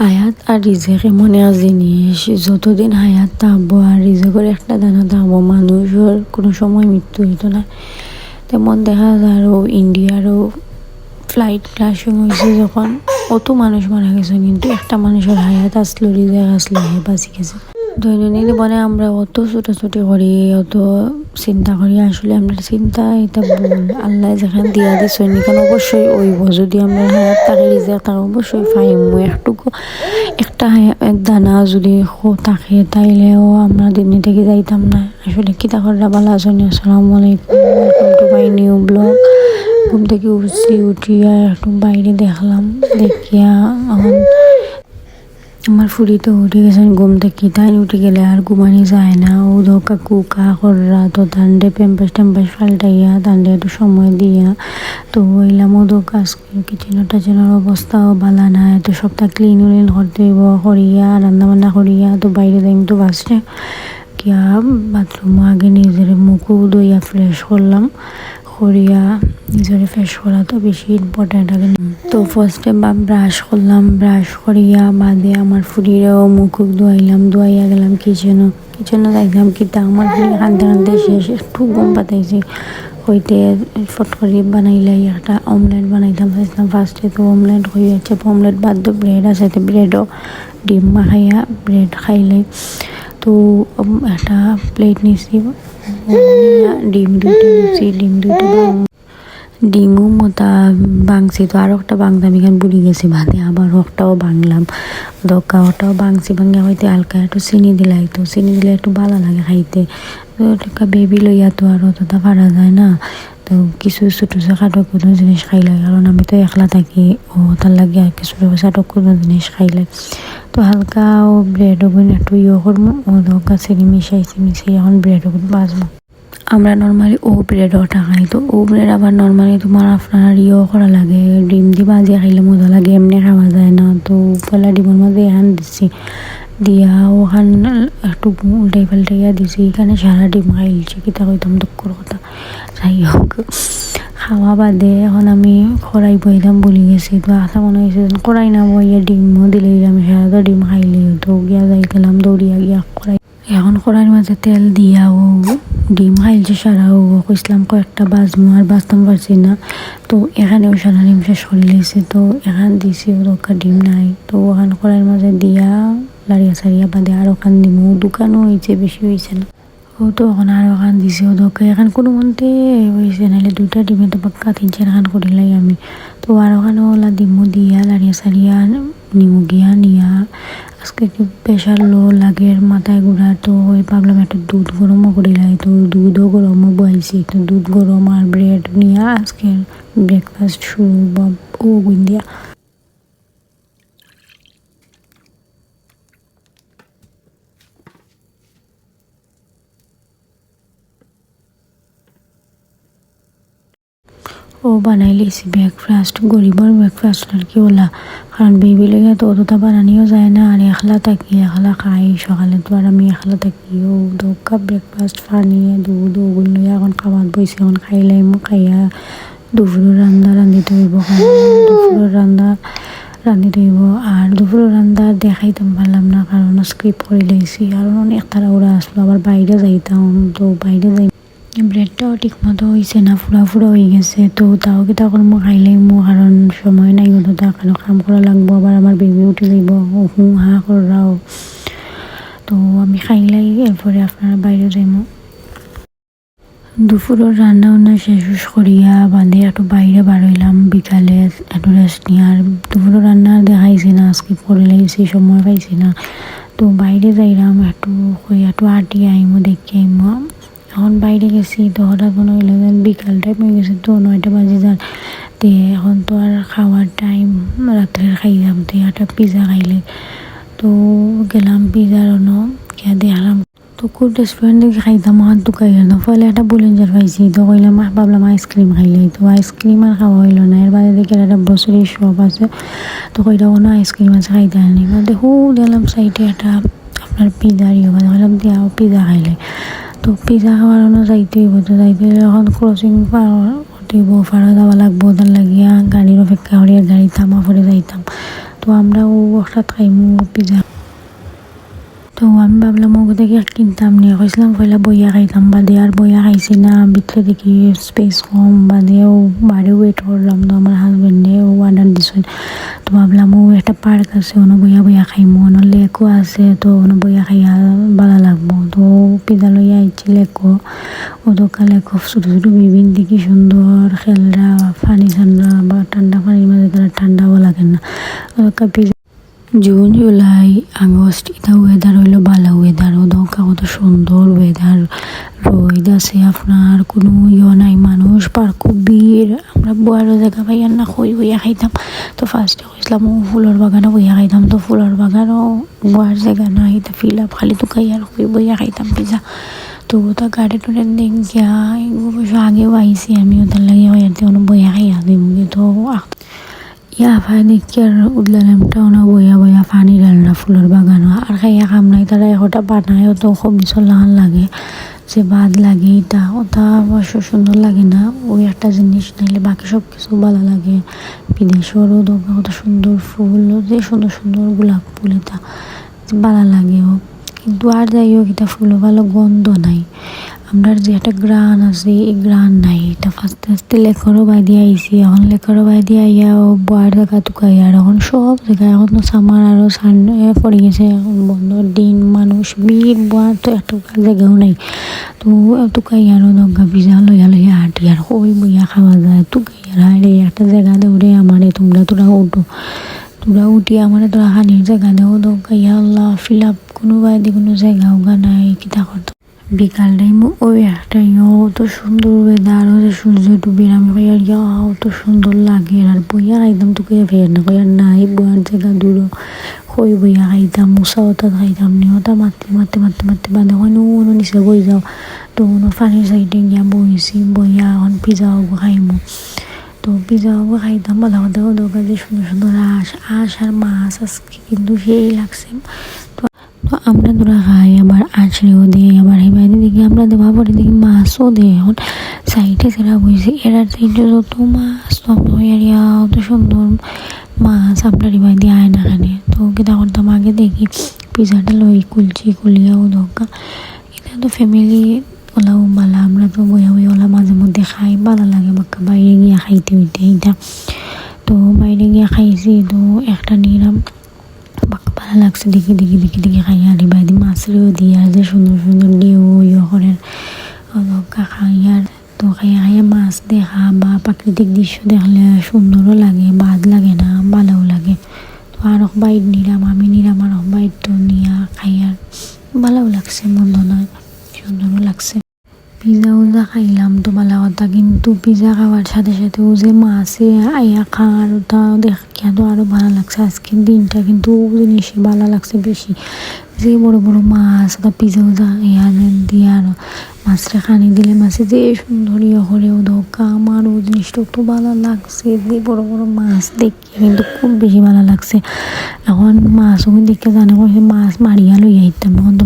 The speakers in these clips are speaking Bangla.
হায়াত আর রিজেকে মনে আর জিনিস যতদিন হায়াত থাকব আর রিজেকের একটা দানা থাকব মানুষের কোনো সময় মৃত্যু হইতো না তেমন দেখা যায় আরও ইন্ডিয়ারও ফ্লাইট ক্রাশিং হয়েছে যখন। অত মানুষ মারা গেছে, কিন্তু একটা মানুষের হায়াত আসলো রিজেক আসলো হে বাঁচি গেছে। দৈনন্দিন জীবনে আমরা অত ছোটাছুটি করি, অত চিন্তা করি। আসলে আমরা চিন্তা এটা ভুল আল্লাহ যেখানে দিয়া দিছে এখানে অবশ্যই ওইব। যদি আমরা হায়াত থাকে রিজেক থাকে অবশ্যই ফাইমু একটুকু একটা এক দানা যদি থাকে, তাইলেও আমরা দিনে থেকে যাইতাম না। আসলে কি তাকররা ভালো আছেন আসসালামু আলাইকুম। Welcome to my new blog ঘুম থেকে উঠছি, উঠিয়া একটু বাইরে দেখলাম। দেখিয়া এখন আমার ফুরি তো উঠে গেছেন ঘুম থেকে, তাই উঠে গেলে আর ঘুমানি যায় না। ও দো কাকু কররা, তো তান্ডে প্যাম্পাস ট্যাম্পাস পাল্টাইয়া তান্ডে একটু সময় দিয়া, তো ওইলাম ও কাজ কিচেন টাচেনের অবস্থাও বালা না তো সপ্তাহ ক্লিন উলিন করতে হইব করিয়া রান্না বান্না করিয়া, তো বাইরে যাইম তো বাসছে গিয়া বাথরুম আগে নিজের মুখও ধুইয়া ফ্রেশ করলাম, করিয়া নিজের ফ্রেশ করা তো বেশি ইম্পর্টেন্ট আগে তো ফার্স্টে বা ব্রাশ করলাম ব্রাশ করিয়া বাদে আমার ফুরিরেও মুখ ধোয়াইলাম, ধোয়াইয়া গেলাম কিচেনও কিচেনে দেখলাম তা আমার ফুরি কান্দতে কান্দতে শেষ, একটু গম পাতাইছি। হইতে ফট করে বানাইলাই একটা অমলেট বানাইতাম। চাইছিলাম ফার্স্টে তো অমলেট হয়ে যাচ্ছে। অমলেট বাদ তো ব্রেড আছে তো ব্রেডও ডিম মাখাইয়া ব্রেড খাইলে। তো একটা প্লেট নিছি। ডিম দুটো নিছি, ডিম দুটো ডিমও মোটা বাংছি, তো আরও একটা বাংলাম এখানে বুড়ি গেছি, ভাতে আবার একটাও বাংলাম, দকা ওটাও বাংছি ভাঙিয়া হইতে হালকা একটু চিনি দিলাই, তো চিনি দিলে একটু ভালো লাগে খাইতে, তো একটা বেবি লইয়া তো আর অতটা পারা যায় না, তো কিছু ছোটো খাটো কোনো জিনিস খাইলে কারণ আমি তো একলা থাকি, ও তার লাগে আর কিছু ছোটো কোনো জিনিস খাইলে তো হালকা ও ব্রেড ওগুন একটু ইয়ে করব ও দোকা চিনি মিশাইছি মিশিয়ে এখন ব্রেড ওগুন বাজবো আমরা নর্মালি ও ব্রেড ওটা খাই। তো ও ব্রেড আবার নর্মালি তোমার আপনার ইয়েও করা লাগে, ডিম দিয়ে বাজিয়ে খাইলে মজা লাগে, এমনি খাওয়া যায় না। তো পয়লা ডিমের মধ্যে এখান দিচ্ছি দিয়া ওখান একটু উল্টাই পাল্টাইয়া দিছি। এখানে সারা ডিম খাইলছি কিতা কইতাম দুঃখর কথা। যাই হোক খাওয়া বাদে এখন আমি খরাই বইলাম বলি গেছি তো আসা মনে হয়েছে করাই না বইয়া ডিমও দিলে আমি সারা তো ডিম খাইলি তো গিয়া যাই গেলাম দৌড়িয়া গিয়া করাই এখন কড়াইয়ের মাঝে তেল দিয়া ও ডিম খাইলছে সারা ও কইসলাম কয়েকটা বাজমু আর বাঁচতাম পারছি না। তো এখানেও সারা ডিম শেষ করে তো এখান দিছি ও দোকা ডিম নাই। তো ওখান করার মাঝে দিয়া লাড়িয়া সারিয়া বাদে আর ওখান দিমু। দোকানও হয়েছে বেশি হয়েছে না। ও তো আর ওখান দিছে ও দোকা। এখন কোনো মন্তে হয়েছে নাহলে দুইটা ডিমে তো পাক্কা তিন চার খান করিলাই আমি। তো আর ওখানে ওলা ডিমু দিয়া লাড়িয়া সারিয়া নিমু গিয়া, নিয়া। আজকে একটু প্রেশার লো লাগে মাথায় গুড়া, তো ওই ভাবলাম একটু দুধ গরমও করিলাই তো দুধও গরমও বইছি তো দুধ গরম আর ব্রেড নিয়ে আজকের ব্রেকফাস্ট শুরু বা ও গুন্দিয়া ও বানাই লিছি ব্রেকফাস্ট গরিবর ব্রেকফাস্ট আর কি ওলা? কারণ বেবি লেগে তো অতটা বানানিও যায় না, আর একলা থাকি, একলা খাই, সকালে তো আর আমি একলা থাকি, ও দোকা ব্রেকফাস্ট ফানিয়ে দুধ ওগুলো লইয়া এখন খাবার বইছে, এখন খাইলাই মো খাইয়া দুপুরের রান্না হইব কারণ দুপুরের রান্না রান্ধিতে হইব আর দুপুরের রান্না দেখাইতাম পারলাম না, কারণ স্ক্রিপ্ট করে লাইছি আর অনেক তারা ওরা আসলো, আবার বাইরে যাইতাম, তো বাইরে যাই ব্রেডটাও ঠিক মতো হয়েছে না ফুরা ফুরা হয়ে গেছে। তো তাও কি তখন মো খাইলেই মো, কারণ সময় নাই হতো তার কাম করা লাগবো, আবার আমার বেবি উঠে যাইব। হু হা করাও তো আমি খাইলাই, এরপরে আপনারা বাইরে যাইমো দুপুরের রান্না বান্না শেষ করিয়া বাদে একটু বাইরে বার হইলাম, বিকালে একটু রেস্ট নিয়ে। আর দুপুরের রান্না দেখাইছি না আজকে পরে লাগছি সময় পাইছি না। তো বাইরে যাইলাম, একটু একটু আটি আইমো, দেখি আইমো। এখন বাইরে গেছি, তো হঠাৎ হইল যে বিকাল টাইম হয়ে গেছে, তো নয়টা বাজে যার। তে এখন তো আর খাওয়ার টাইম রাত্রে খাইলাম, তো একটা পিজা খাইলে। তো গেলাম পিজার অন্য গিয়া দেখলাম, তো খুব রেস্টুরেন্ট থেকে খাইতাম, হাত দুকাই গেলাম ফলে একটা বুলেঞ্জার পাইছি, তো কইলাম ভাবলাম আইসক্রিম খাইলে। তো আইসক্রিম আর খাওয়া হইল না। এর বাদে দেখি একটা গ্রোসারি শপ আছে, তো কইটা কোনো আইসক্রিম আছে, খাইতে আনি। দেখো দিলাম সাইডে একটা আপনার পিজা ইয়ে মানে বললাম দিয়া পিজা খাইলে। তো পিজা খাবার যাইতে হইব, তো যাইতে এখন ক্রসিং পার উঠিব ফাড়া যাওয়া লাগবো তার লাগিয়া গাড়ির অপেক্ষা করিয়া গাড়ি থামা পরে যাইতাম। তো আমরা ও একটা খাইমু পিজা তো আমি ভাবলাম, ওগো থেকে আর কিনতাম নিয়ে কইছিলাম পয়লা বইয়া খাইতাম বাদে আর বইয়া খাইছি না। ভিতরে দেখি স্পেস কম বাদে ও বাড়ি ওয়েট করলাম তো আমার হাজবেন্ডে ও অর্ডার দিছিল তো ভাবলাম, ও একটা পার্ক আছে, ওনো বইয়া বইয়া খাইমো। ওনো লেকও আছে, তো ওনো বইয়া খাইয়া ভালো লাগবো। তো পিজা লইয়া আইছি লেকো ও দোকা লেকো ছোটো ছোটো বিভিন্ন দেখি সুন্দর খেলরা পানি ঠান্ডা বা ঠান্ডা পানির মাঝে তারা ঠান্ডাও লাগে না। ওদোকা পিজা জুন জুলাই আগস্ট এটা ওয়েদার হইল ভালো ওয়েদার ও দোকা কত সুন্দর ওয়েদার রোদ আছে আপনার, কোনো ইয়ে নাই মানুষ পার্ক ভিড় আমরা বয়ারও জায়গা পাইয়ার না খই বইয়া খাইতাম। তো ফার্স্টে কইছিলাম, ও ফুলের বাগানও বইয়া খাইতাম, তো ফুলের বাগানও বয়ার জায়গা নাই এটা ফিল আপ খালি তো খাই আর খই বইয়া খাইতাম পিজা। তো ওটা গাড়ি টুড়ে দেখ গিয়া আগেও আইসি আমি ওদের লাগে হইয়াতে বইয়া খাইয়া দিম তো ইয়া ভাই দেখি আর উদলালামটা ওনা বইয়া বইয়া পানি ডালনা ফুলের বাগানো আর খাইয়া খাম নাই তারা এখটা বানায় তো খুব লাগান লাগে যে বাদ লাগে এটা ওটা অবশ্য সুন্দর লাগে না ওই একটা জিনিস নাইলে বাকি সব কিছু ভালো লাগে বিদেশেরও দোকা কত সুন্দর ফুল যে সুন্দর সুন্দর গোলাপ ফুল এটা ভালো লাগে ও কিন্তু আর যাই হোক এটা ফুলও ভালো গন্ধ নাই আমরা যে একটা গ্রান আছে, এই গ্রান নাই। এটা আস্তে আস্তে লেখারও বাইদি আইসি এখন লেখারও বাইদি আইয়া ও বয়ার জায়গা টুকাই আর এখন সব জায়গায়, এখন তো সামার আরও সান পড়ে গেছে, এখন বন্ধ, দিন, মানুষ, ভিড়, বয়ার তো একটা জায়গাও নাই। তো টুকাই আরও দগা পিজা লইয়া লইয়া হাঁটি, আর ওই বইয়া খাওয়া যায়? টুকাই আর হারে একটা জায়গা দৌড়ে আমারে, তোমরা তোরা উঠো। তোরা উঠি আমার তোরা হানির জায়গা দেও দৌকা ইয়া আল্লাহ ফিল আপ কোনো বাইদি কোনো জায়গা নাই, কিতা করতো বিকাল টাইম ওই একটা ইয়ে অত সুন্দর ওয়েদার ওদের সূর্য ডুবির আমি কই আর ইয়া অত সুন্দর লাগে আর বইয়া খাইতাম তো কইয়া ফের না কইয়া নাই বয়ার জায়গা দূর কই বইয়া খাইতাম, মুসা ওটা খাইতাম, নি ওটা মারতে মারতে মারতে মারতে বাঁধে ওখানে ওনো নিচে বই যাও, তো ওনো পানির সাইডে গিয়া বইছি, বইয়া এখন পিজা হব খাইমু, তো পিজা হব খাইতাম কথা দোকান যে সুন্দর সুন্দর আশ আশ আর মাছ আজকে কিন্তু সেই লাগছে আমরা তোরা খাই আবার আঁচড়েও দিই, আবার এই বাইরে দেখি আমরা দেওয়া পরে দেখি মাছও দেয় এখন সাইডে সেরা বইছে এরার সাইডে যত মাছ, তো এরিয়া অত সুন্দর মাছ আপনার এই বাইরে আয় না খানে তো কেটা করতাম আগে দেখি, পিজাটা লই কুলছি কুলিয়াও দোকা এটা তো ফ্যামিলি ওলাও মালা, আমরা তো বইয়া বইয়া ওলা মাঝে মধ্যে খাই ভালো লাগে বাক্কা, বাইরে গিয়া খাইতে হইতে এইটা। তো বাইরে গিয়া খাইছি, তো একটা নিরাম ভালো লাগছে। দেখি দেখি দেখি দেখি খাই আর বাইদি মাছেরও দিয়ে যে সুন্দর সুন্দর ডিও ইয়ে করেন খাইয়ার তো খাইয়া খাইয়া মাছ দেখা বা প্রাকৃতিক দৃশ্য দেখলে সুন্দরও লাগে, বাদ লাগে না, ভালোও লাগে। তো আর বাইট নিলাম আমি নিলাম আর বাইট তো নিয়া খাইয়ার ভালোও লাগছে মন্দ নয়, সুন্দরও লাগছে। পিজা উজা খাইলাম তো ভালো কথা কিন্তু পিজা খাওয়ার সাথে সাথে ও যে মাছে আইয়া খাওয়ার ওটা দেখিয়া তো আরও ভালো লাগছে। আজকের দিনটা কিন্তু ও জিনিসে ভালো লাগছে বেশি। যে বড় বড় মাছ ওটা পিজা উজা ইয়া দিয়ে আর মাছটা খানি দিলে মাছে যে সুন্দর ইয়ে ও ধোকা আমার ও জিনিসটা তো ভালো লাগছে। যে বড় বড় মাছ দেখি কিন্তু খুব বেশি ভালো লাগছে। এখন মাছও দেখে জানে মাছ মারিয়া লইয়া আইতাম এখন তো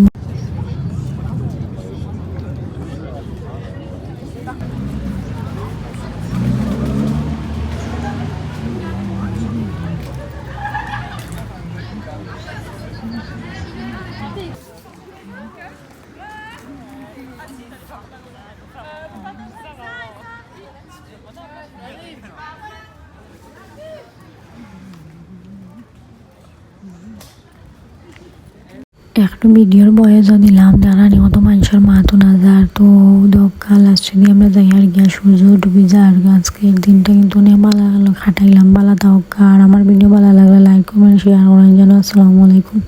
একটু ভিডিওর বয়সও দিলাম যারা নিহত মানুষের তো না, যার তো দক্কা লাস্ট দিয়ে আমরা যাই আর গিয়া সূর্য ডুবি যার আর আজকের দিনটা কিন্তু অনেক ভালো লাগল, খাটাইলাম, বালা তাও আর আমার ভিডিও ভালো লাগল লাইক কমেন্ট শেয়ার করেন যেন, আসসালামু আলাইকুম।